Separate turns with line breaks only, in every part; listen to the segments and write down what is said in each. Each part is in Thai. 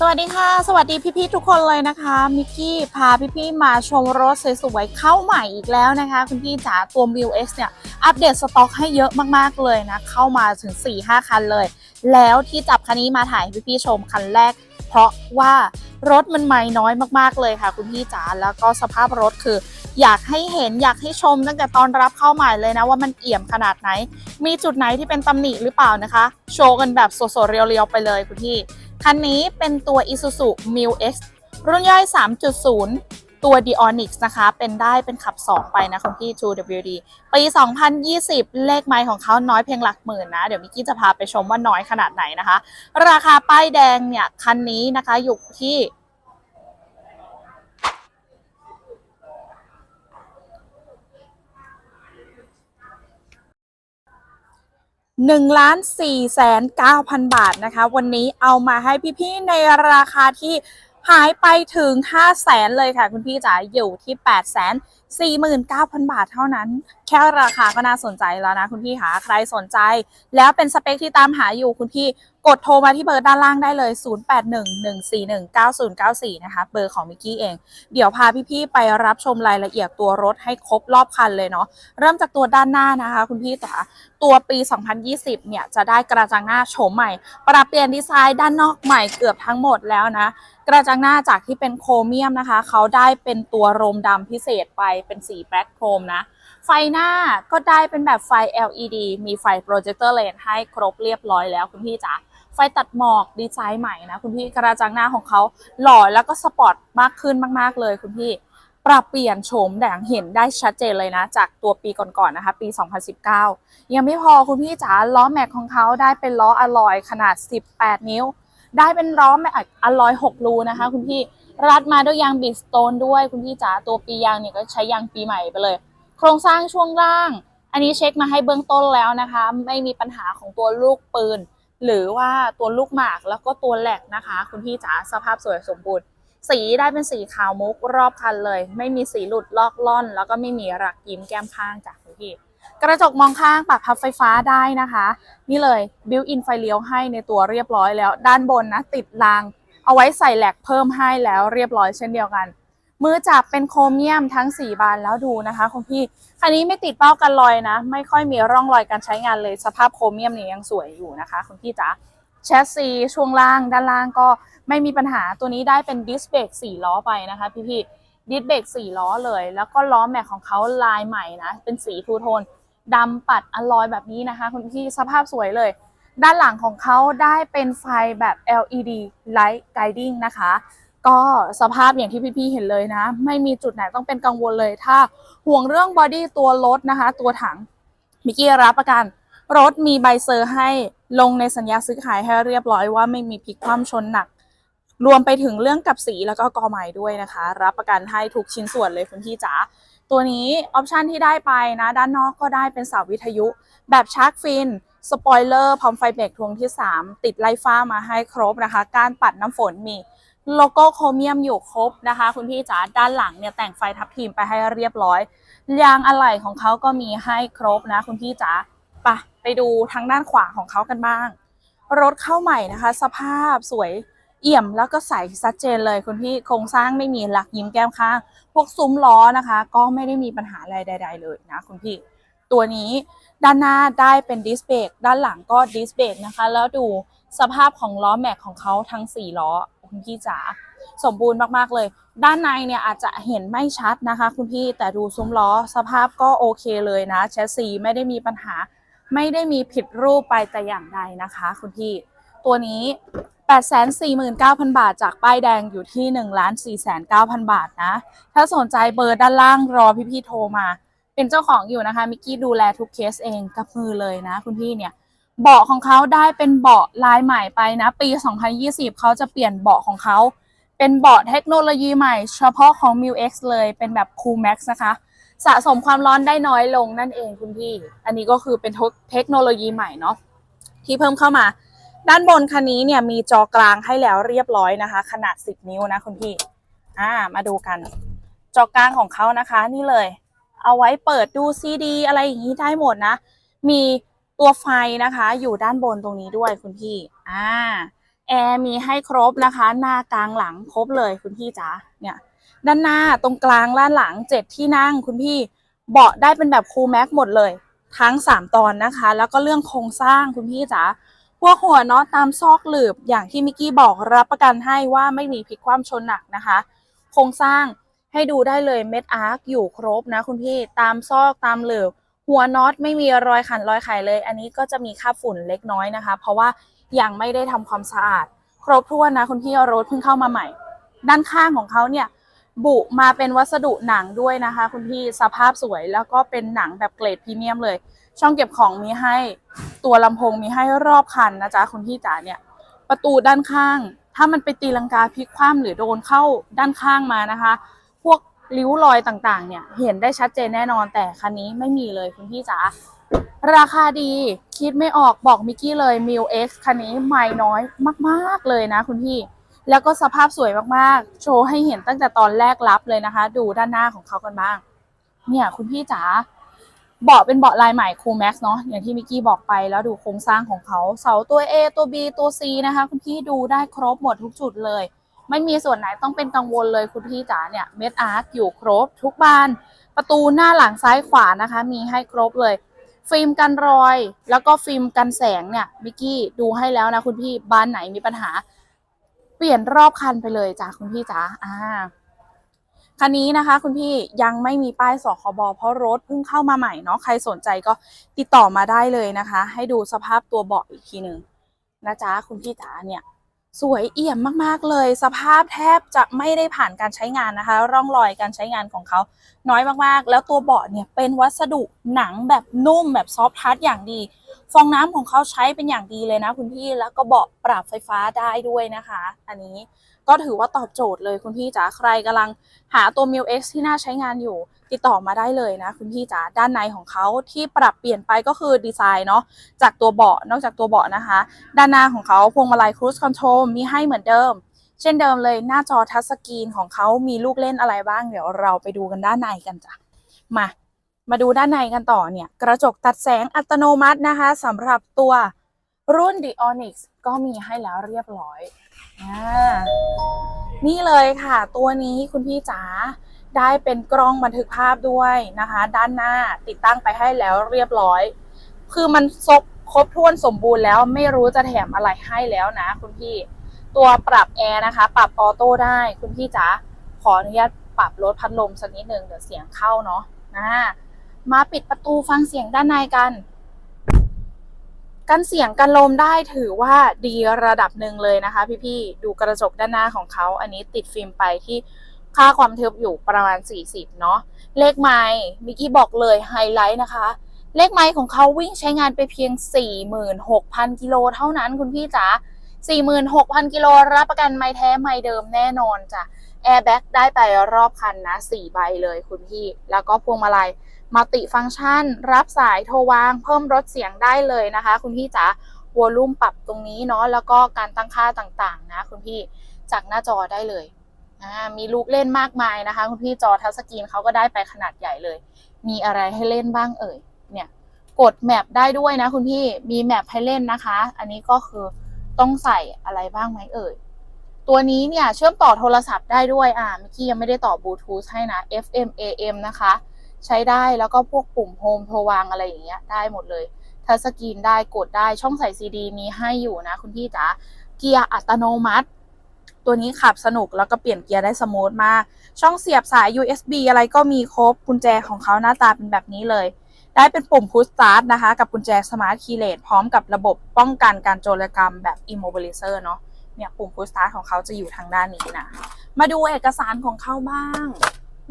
สวัสดีค่ะ สวัสดีพี่ๆทุกคนเลยนะคะ มิกกี้พาพี่ๆมาชมรถสวยๆเข้าใหม่อีกแล้วนะคะ คุณพี่จ๋าตัว m ิว X เนี่ย อัปเดตสต็อกให้เยอะมากๆเลยนะ เข้ามาถึง 4-5 คันเลย แล้วที่จับคันนี้มาถ่ายพี่ๆชมคันแรก เพราะว่ารถมันใหม่น้อยมากๆเลยค่ะ คุณพี่จ๋าแล้วก็สภาพรถคือ อยากให้เห็นอยากให้ชมตั้งแต่ตอนรับเข้าใหม่เลยนะว่ามันเอี่ยมขนาดไหน มีจุดไหนที่เป็นตำหนิหรือเปล่านะคะ โชว์กันแบบสดๆเรียวๆไปเลยคุณพี่ คันนี้เป็นตัว Isuzu m i l X รุ่นย่อย 3.0 ตัว d i o n i x นะคะ เป็นได้เป็นขับ 2 ไปนะคุณพี่ 2WD ปี 2020 เลขไมล์ของเขาน้อยเพียงหลักหมื่นนะ เดี๋ยวมิกกี้จะพาไปชมว่าน้อยขนาดไหนนะคะ ราคาป้ายแดงเนี่ย คันนี้นะคะอยู่ที่ 1นึ่งล้านสี่แสนเก้าพันบาทนะคะ วันนี้เอามาให้พี่ๆในราคาที่หายไปถึง 5 0 0แสนเลยค่ะ คุณพี่จ๋าอยู่ที่ 8 4 9 0 0 0 บาทเท่านั้น แค่ราคาก็น่าสนใจแล้วนะคุณพี่หาใครสนใจ แล้วเป็นสเปคที่ตามหาอยู่คุณพี่กดโทรมาที่เบอร์ด้านล่างได้เลย 0811419094 นะคะ เบอร์ของมิกกี้เอง เดี๋ยวพาพี่ๆไปรับชมรายละเอียดตัวรถให้ครบรอบคันเลยเนาะ เริ่มจากตัวด้านหน้านะคะ คุณพี่จ๋าตัวปี 2020 เนี่ย จะได้กระจังหน้าโฉมใหม่ ปรับเปลี่ยนดีไซน์ด้านนอกใหม่เกือบทั้งหมดแล้วนะ กระจังหน้าจากที่เป็นโครเมียมนะคะ เขาได้เป็นตัวโรมดำพิเศษไปเป็นสีแบล็คโครมนะ ไฟหน้าก็ได้เป็นแบบไฟ LED มีไฟโปรเจคเตอร์เลนให้ครบเรียบร้อยแล้วคุณพี่จ๋าไฟตัดหมอกดีไซน์ใหม่นะคุณพี่กระจังหน้าของเขาหล่อแล้วก็สปอร์ตมากขึ้นมาก ๆ เลยคุณพี่ปรับเปลี่ยนโฉมแดงเห็นได้ชัดเจนเลยนะ จากตัวปีก่อนๆนะคะ ปี 2019 ยังไม่พอคุณพี่จ๋าล้อแม็กของเขาได้เป็นล้ออลลอยขนาด 18 นิ้ว ได้เป็นล้อแม็กอลลอย6รูนะคะ คุณพี่รัดมาด้วยยางบิสโตนด้วยคุณพี่จ๋าตัวปียางเนี่ยก็ใช้ยางปีใหม่ไปเลย โครงสร้างช่วงล่าง อันนี้เช็คมาให้เบื้องต้นแล้วนะคะ ไม่มีปัญหาของตัวลูกปืน หรือว่าตัวลูกหมากแล้วก็ตัวแหลกนะคะ คุณพี่จ๋าสภาพสวยสมบูรณ์สีได้เป็นสีขาวมุกรอบคันเลย ไม่มีสีหลุดลอกล่อน แล้วก็ไม่มีรักยิ้มแก้มข้างจากคุณพี่ กระจกมองข้างปรับพับไฟฟ้าได้นะคะ นี่เลยบิวอินไฟเลี้ยวให้ในตัวเรียบร้อยแล้ว ด้านบนนะติดราง เอาไว้ใส่แหลกเพิ่มให้แล้วเรียบร้อยเช่นเดียวกัน มือจับเป็นโครเมียมทั้ง 4 บานแล้วดูนะคะคุณพี่ คันนี้ไม่ติดเป้ากันรอยนะ ไม่ค่อยมีร่องรอยการใช้งานเลยสภาพโครเมียมเนี่ยยังสวยอยู่นะคะคุณพี่จ๋าแชสซีช่วงล่าง ด้านล่างก็ไม่มีปัญหาตัวนี้ได้เป็นดิสเบรก4ล้อไปนะคะพี่พี่ ดิสเบรก4ล้อเลย แล้วก็ล้อแม็กของเขาลายใหม่นะ เป็นสีทูโทนดำปัดอลลอยแบบนี้นะคะ คุณพี่สภาพสวยเลย ด้านหลังของเขาได้เป็นไฟแบบ LED Light Guiding นะคะ ก็สภาพอย่างที่พี่ๆเห็นเลยนะ ไม่มีจุดไหนต้องเป็นกังวลเลย ถ้าห่วงเรื่องบอดี้ตัวรถนะคะ ตัวถังมิกกี้รับประกันรถมีใบเซอร์ให้ลงในสัญญาซื้อขายให้เรียบร้อยว่าไม่มีพลิกคว่ำชนหนัก รวมไปถึงเรื่องกับสีแล้วก็กอใหม่ด้วยนะคะ รับประกันให้ทุกชิ้นส่วนเลยคุณพี่จ๋าตัวนี้ออปชันที่ได้ไปนะ ด้านนอกก็ได้เป็นเสาวิทยุ แบบชาร์กฟิน สปอยเลอร์พร้อมไฟเบรกทวงที่ 3 ติดไล่ฟ้ามาให้ครบนะคะ การปัดน้ำฝนมีโลโก้โครเมียมอยู่ครบนะคะ คุณพี่จ๋าด้านหลังเนี่ยแต่งไฟทับทีมไปให้เรียบร้อย ยางอะไหล่ของเขาก็มีให้ครบนะ คุณพี่จ๋าไปไปดูทางด้านขวาของเขากันบ้าง รถเข้าใหม่นะคะ สภาพสวย เอี่ยมแล้วก็ใสชัดเจนเลยคุณพี่โครงสร้างไม่มีหลักยิ้มแก้มข้าง พวกซุ้มล้อนะคะ ก็ไม่ได้มีปัญหาอะไรใด ๆ เลยนะคุณพี่ตัวนี้ด้านหน้าได้เป็นดิสเบรกด้านหลังก็ดิสเบรกนะคะ แล้วดูสภาพของล้อแม็กของเขาทั้ง 4 ล้อ คุณพี่จ๋าสมบูรณ์มาก ๆ เลย ด้านในเนี่ยอาจจะเห็นไม่ชัดนะคะ คุณพี่แต่ดูซุ้มล้อสภาพก็โอเคเลยนะแชสซีไม่ได้มีปัญหา ไม่ได้มีผิดรูปไปแต่อย่างใดนะคะ คุณพี่ ตัวนี้ 849,000 บาท จากป้ายแดงอยู่ที่ 1 4 9 0 0 0 บาทนะ ถ้าสนใจเบอร์ด้านล่างรอพี่ๆโทรมา เป็นเจ้าของอยู่นะคะ มิกกี้ดูแลทุกเคสเองกับมือเลยนะ คุณพี่เนี่ย เบาะของเขาได้เป็นเบาะลายใหม่ไปนะ ปี 2020 เขาจะเปลี่ยนเบาะของเขา เป็นเบาะเทคโนโลยีใหม่ เฉพาะของ m i x เลยเป็นแบบ Cool Max นะคะสะสมความร้อนได้น้อยลงนั่นเองคุณพี่ อันนี้ก็คือเป็นเทคโนโลยีใหม่เนาะที่เพิ่มเข้ามา ด้านบนคันนี้เนี่ยมีจอกลางให้แล้วเรียบร้อยนะคะ ขนาด 10 นิ้วนะคุณพี่อ่ามาดูกัน จอกลางของเขานะคะ นี่เลย เอาไว้เปิดดูซีดี อะไรอย่างนี้ได้หมดนะ มีตัวไฟนะคะ อยู่ด้านบนตรงนี้ด้วยคุณพี่อ่าแอร์มีให้ครบนะคะ หน้ากลางหลังครบเลยคุณพี่จ๋าเนี่ยด้านหน้าตรงกลางด้านหลังเจ็ดที่นั่งคุณพี่เบาะได้เป็นแบบคูลแม็กหมดเลย ทั้ง 3 ตอนนะคะ แล้วก็เรื่องโครงสร้างคุณพี่จ๋า พวกหัวเนาะตามซอกหลืบอย่างที่มิกกี้บอกรับประกันให้ว่าไม่มีพลิกคว่ำชนหนักนะคะ โครงสร้างให้ดูได้เลยเม็ดอาร์คอยู่ครบนะคุณพี่ตามซอกตามหลืบหัวน็อตไม่มีรอยขันรอยไขเลย อันนี้ก็จะมีค่าบฝุ่นเล็กน้อยนะคะ เพราะว่ายังไม่ได้ทำความสะอาด ครบถ้วนนะคุณพี่รถเพิ่งเข้ามาใหม่ ด้านข้างของเขาเนี่ยบุมาเป็นวัสดุหนังด้วยนะคะ คุณพี่สภาพสวยแล้วก็เป็นหนังแบบเกรดพรีเมียมเลย ช่องเก็บของมีให้ตัวลำโพงมีให้รอบคันนะจ๊ะคุณพี่จ๋าเนี่ย ประตูด้านข้าง ถ้ามันไปตีลังกาพลิกคว่ำหรือโดนเข้าด้านข้างมานะคะ พวกริ้วรอยต่างๆ เนี่ยเห็นได้ชัดเจนแน่นอนแต่คันนี้ไม่มีเลยคุณพี่จ๋าราคาดีคิดไม่ออกบอกมิกกี้เลยมิวเอ็กคันนี้ไม่น้อยมากๆเลยนะคุณพี่ แล้วก็สภาพสวยมากๆ โชว์ให้เห็นตั้งแต่ตอนแรกรับเลยนะคะ ดูด้านหน้าของเขากันบ้าง เนี่ยคุณพี่จ๋า เบาะเป็นเบาะลายใหม่คูแม็กซ์เนาะอย่างที่มิกกี้บอกไปแล้วดูโครงสร้างของเขาเสาตัว A ตัว B ตัว C นะคะ คุณพี่ดูได้ครบหมดทุกจุดเลย ไม่มีส่วนไหนต้องเป็นกังวลเลยคุณพี่จ๋าเนี่ยเม็ดอาร์ตอยู่ครบทุกบาน ประตูหน้าหลังซ้ายขวานะคะ มีให้ครบเลย ฟิล์มกันรอย แล้วก็ฟิล์มกันแสงเนี่ยมิกกี้ดูให้แล้วนะคุณพี่บ้านไหนมีปัญหา เปลี่ยนรอบคันไปเลยจ้ะคุณพี่จ๋าอ่า คันนี้นะคะ คุณพี่ยังไม่มีป้ายสคบเพราะรถเพิ่งเข้ามาใหม่เนาะใครสนใจก็ติดต่อมาได้เลยนะคะ ให้ดูสภาพตัวเบาะอีกทีหนึ่งนะจ๊ะคุณพี่จ๋าเนี่ยสวยเอี่ยมมากๆเลย สภาพแทบจะไม่ได้ผ่านการใช้งานนะคะ ร่องรอยการใช้งานของเขาน้อยมากๆ แล้วตัวเบาะเนี่ยเป็นวัสดุหนังแบบนุ่มแบบซอฟทัชอย่างดี ฟองน้ำของเขาใช้เป็นอย่างดีเลยนะคุณพี่แล้วก็เบาะปรับไฟฟ้าได้ด้วยนะคะ อันนี้ ก็ถือว่าตอบโจทย์เลยคุณพี่จ๋าใครกำลังหาตัว m i l X ที่น่าใช้งานอยู่ ติดต่อมาได้เลยนะคุณพี่จ๋าด้านในของเขาที่ปรับเปลี่ยนไปก็คือดีไซน์เนาะจากตัวเบาะนอกจากตัวเบาะนะคะ ด้านหน้าของเขาพวงมาลัย Cruise Control มีให้เหมือนเดิม เช่นเดิมเลยหน้าจอทัชสกรีนของเขามีลูกเล่นอะไรบ้างเดี๋ยวเราไปดูกันด้านในกันจ้ะมามาดูด้านในกันต่อเนี่ยกระจกตัดแสงอัตโนมัตินะคะสำหรับตัวรุ่น The Onyx ก็มีให้แล้วเรียบร้อย อ่านี่เลยค่ะ ตัวนี้คุณพี่จ๋าได้เป็นกล้องบันทึกภาพด้วยนะคะ ด้านหน้าติดตั้งไปให้แล้วเรียบร้อย คือมันซบครบถ้วนสมบูรณ์แล้วไม่รู้จะแถมอะไรให้แล้วนะ คุณพี่ ตัวปรับแอร์นะคะ ปรับออโต้ได้คุณพี่จ๋าขออนุญาตปรับลดพัดลมสักนิดนึงเดี๋ยวเสียงเข้าเนาะนะมาปิดประตูฟังเสียงด้านในกัน กันเสียงกันลมได้ถือว่าดีระดับหนึ่งเลยนะคะ พี่ๆดูกระจกด้านหน้าของเขา อันนี้ติดฟิล์มไปที่ค่าความทึบอยู่ประมาณ 40 เนาะเลขไม้มิกกี้บอกเลยไฮไลท์นะคะ เลขไม้ของเขาวิ่งใช้งานไปเพียง 46,000 กิโลเท่านั้นคุณพี่จ๋า46,000 กิโลรับประกันไม้แท้ไม้เดิมแน่นอนจ้ะแอร์แบ็กได้ไปรอบคันนะ 4 ใบเลยคุณพี่ แล้วก็พวงมาลัย มัลติฟังก์ชัน รับสายโทรวาง เพิ่มลดเสียงได้เลยนะคะ คุณพี่จ๋าวอลลุ่มปรับตรงนี้เนาะแล้วก็การตั้งค่าต่างๆ นะคุณพี่จากหน้าจอได้เลยมีลูกเล่นมากมายนะคะ คุณพี่จอทัชสกรีนเขาก็ได้ไปขนาดใหญ่เลย มีอะไรให้เล่นบ้างเอ่ยเนี่ยกดแมปได้ด้วยนะคุณพี่มีแมปให้เล่นนะคะ อันนี้ก็คือต้องใส่อะไรบ้างไหมเอ่ยตัวนี้เนี่ยเชื่อมต่อโทรศัพท์ได้ด้วยอ่าเมื่อกี้ยังไม่ได้ต่อบลูทูธให้นะ FM AM นะคะ ใช้ได้แล้วก็พวกปุ่มโฮมโทรวางอะไรอย่างเงี้ยได้หมดเลยทัชสกรีนได้กดได้ช่องใส่ซีดีมีให้อยู่นะคุณพี่จ๋าเกียร์อัตโนมัติ ตัวนี้ขับสนุกแล้วก็เปลี่ยนเกียร์ได้สมูทมาก ช่องเสียบสาย USB อะไรก็มีครบกุญแจของเขาหน้าตาเป็นแบบนี้เลย ได้เป็นปุ่ม Push Start นะคะ กับกุญแจ Smart Keyless พร้อมกับระบบป้องกันการโจรกรรมแบบ Immobilizer เนาะเนี่ยปุ่ม Push Start ของเขาจะอยู่ทางด้านนี้นะมาดูเอกสารของเขาบ้าง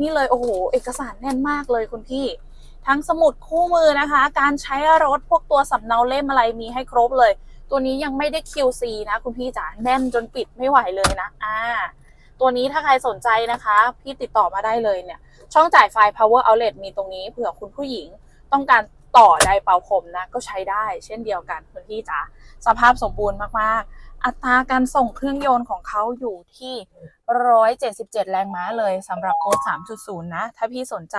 นี่เลยโอ้โหเอกสารแน่นมากเลยคุณพี่ ทั้งสมุดคู่มือนะคะ การใช้รถพวกตัวสำเนาเล่มอะไรมีให้ครบเลย ตัวนี้ยังไม่ได้ QC นะคุณพี่จ๋าแน่นจนปิดไม่ไหวเลยนะอ่าตัวนี้ถ้าใครสนใจนะคะ พี่ติดต่อมาได้เลยเนี่ย ช่องจ่ายไฟ power outlet มีตรงนี้เผื่อคุณผู้หญิงต้องการต่อไดเป่าผมนะ ก็ใช้ได้เช่นเดียวกันคุณพี่จ๋าสภาพสมบูรณ์มากๆ อัตราการส่งเครื่องยนต์ของเขาอยู่ที่ 177 แรงม้าเลยสำหรับตัว3.0 นะ ถ้าพี่สนใจ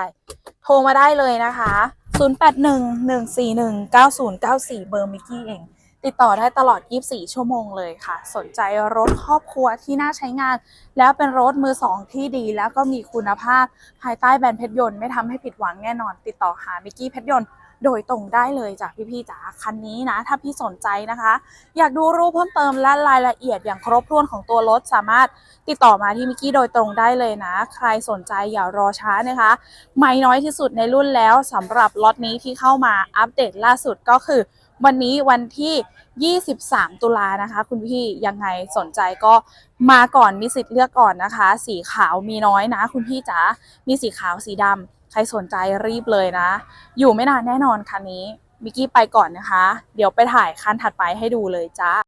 โทรมาได้เลยนะคะ 0811419094 เบอร์มิกกี้เอง ติดต่อได้ตลอด 24 ชั่วโมงเลยค่ะ สนใจรถครอบครัวที่น่าใช้งาน แล้วเป็นรถมือสองที่ดี แล้วก็มีคุณภาพภายใต้แบรนด์เพชรยนต์ไม่ทำให้ผิดหวังแน่นอน ติดต่อหามิกกี้เพชรยนต์ โดยตรงได้เลยจากพี่ๆจ๋าคันนี้นะ ถ้าพี่สนใจนะคะ อยากดูรูปเพิ่มเติมและรายละเอียดอย่างครบถ้วนของตัวรถสามารถติดต่อมาที่มิกกี้โดยตรงได้เลยนะ ใครสนใจอย่ารอช้านะคะ ไม่น้อยที่สุดในรุ่นแล้วสำหรับล็อตนี้ที่เข้ามาอัปเดตล่าสุดก็คือ วันนี้วันที่ 23 ตุลานะคะ คุณพี่ยังไงสนใจก็มาก่อนมีสิทธิ์เลือกก่อนนะคะ สีขาวมีน้อยนะ คุณพี่จ๋ามีสีขาวสีดำ รสนใจรีบเลยนะ อยู่ไม่นานแน่นอนคันนี้มิกกี้ไปก่อนนะคะ เดี๋ยวไปถ่ายคันถัดไปให้ดูเลยจ้า